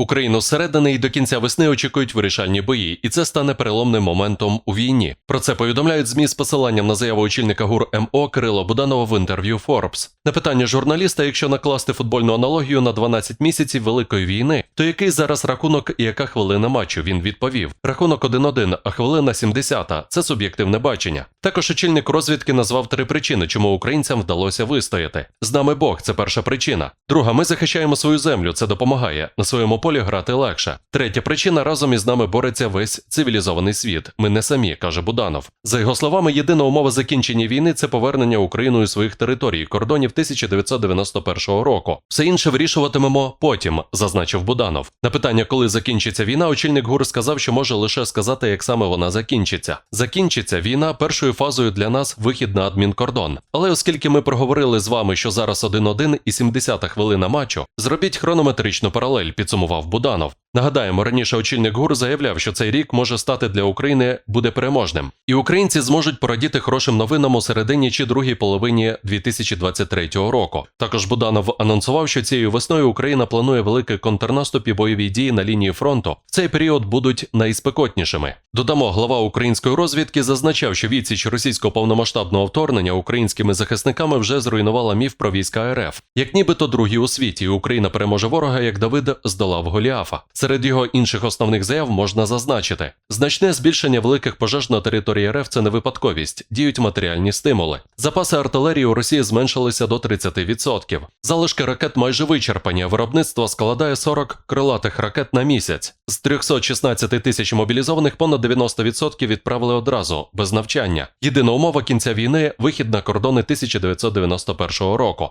Україну зсередини і до кінця весни очікують вирішальні бої, і це стане переломним моментом у війні. Про це повідомляють ЗМІ з посиланням на заяву очільника ГУР МО Кирила Буданова в інтерв'ю Forbes. На питання журналіста, якщо накласти футбольну аналогію на 12 місяців великої війни, то який зараз рахунок і яка хвилина матчу? Він відповів: рахунок 1-1, а хвилина 70 – Це суб'єктивне бачення. Також очільник розвідки назвав три причини, чому українцям вдалося вистояти. З нами Бог це перша причина. Друга, ми захищаємо свою землю, це допомагає. На своєму полі грати легше. Третя причина разом із нами бореться весь цивілізований світ. Ми не самі, каже Буданов. За його словами, єдина умова закінчення війни це повернення Україною своїх територій, кордонів 1991 року. Все інше вирішуватимемо потім, зазначив Буданов. На питання, коли закінчиться війна, очільник ГУР сказав, що може лише сказати, як саме вона закінчиться. Закінчиться війна першою фазою для нас вихід на адмінкордон. Але оскільки ми проговорили з вами, що зараз 1-1 і 70-та хвилина матчу, зробіть хронометричну паралель, підсумував Буданов. Нагадаємо, раніше очільник ГУР заявляв, що цей рік може стати для України буде переможним, і українці зможуть порадіти хорошим новинам у середині чи другій половині 2023 року. Також Буданов анонсував, що цією весною Україна планує великий контрнаступ і бойові дії на лінії фронту. В цей період будуть найспекотнішими. Додамо, глава української розвідки зазначав, що відсіч російського повномасштабного вторгнення українськими захисниками вже зруйнувала міф про війська РФ, як нібито другі у світі. і Україна переможе ворога, як Давид здолав Голіафа. Серед його інших основних заяв можна зазначити: значне збільшення великих пожеж на території РФ це не випадковість, діють матеріальні стимули. Запаси артилерії у Росії зменшилися до 30%. Залишки ракет майже вичерпані. Виробництво складає 40 крилатих ракет на місяць. З 316 тисяч мобілізованих понад 90% відправили одразу без навчання. Єдина умова кінця війни вихід на кордони 1991 року.